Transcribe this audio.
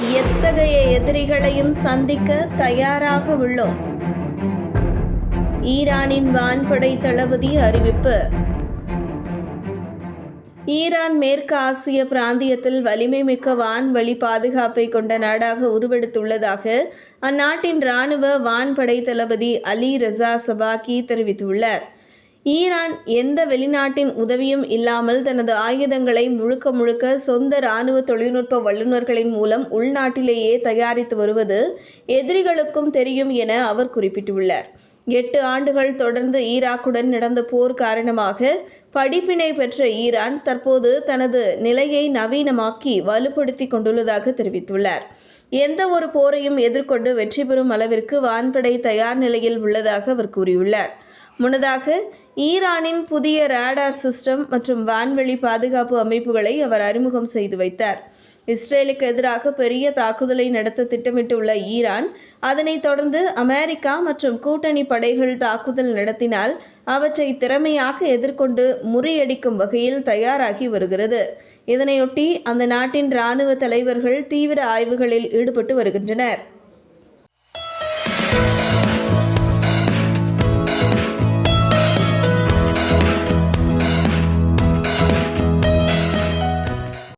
எத்தகைய எதிரிகளையும் சந்திக்க தயாராக உள்ளோம். ஈரானின் வான்படை தளபதி அறிவிப்பு. ஈரான் மேற்கு ஆசிய பிராந்தியத்தில் வலிமை மிக்க வான்வழி பாதுகாப்பை கொண்ட நாடாக உருவெடுத்துள்ளதாக அந்நாட்டின் இராணுவ வான்படை தளபதி அலி ரசா சபாக்கி தெரிவித்துள்ளார். ஈரான் எந்த வெளிநாட்டின் உதவியும் இல்லாமல் தனது ஆயுதங்களை முழுக்க முழுக்க சொந்த இராணுவ தொழில்நுட்ப வல்லுநர்களின் மூலம் உள்நாட்டிலேயே தயாரித்து வருவது எதிரிகளுக்கும் தெரியும் என அவர் குறிப்பிட்டுள்ளார். எட்டு ஆண்டுகள் தொடர்ந்து ஈராக்குடன் நடந்த போர் காரணமாக படிப்பினை பெற்ற ஈரான் தற்போது தனது நிலையை நவீனமாக்கி வலுப்படுத்தி கொண்டுள்ளதாக தெரிவித்துள்ளார். எந்த ஒரு போரையும் எதிர்கொண்டு வெற்றி பெறும் அளவிற்கு வான்படை தயார் நிலையில் உள்ளதாக அவர் கூறியுள்ளார். முன்னதாக ஈரானின் புதிய ரேடார் சிஸ்டம் மற்றும் வான்வெளி பாதுகாப்பு அமைப்புகளை அவர் அறிமுகம் செய்து வைத்தார். இஸ்ரேலுக்கு எதிராக பெரிய தாக்குதலை நடத்த திட்டமிட்டுள்ள ஈரான் அதனைத் தொடர்ந்து அமெரிக்கா மற்றும் கூட்டணி படைகள் தாக்குதல் நடத்தினால் அவற்றை திறமையாக எதிர்கொண்டு முறியடிக்கும் வகையில் தயாராகி வருகிறது. இதனையொட்டி அந்த நாட்டின் இராணுவ தலைவர்கள் தீவிர ஆய்வுகளில் ஈடுபட்டு வருகின்றனர்.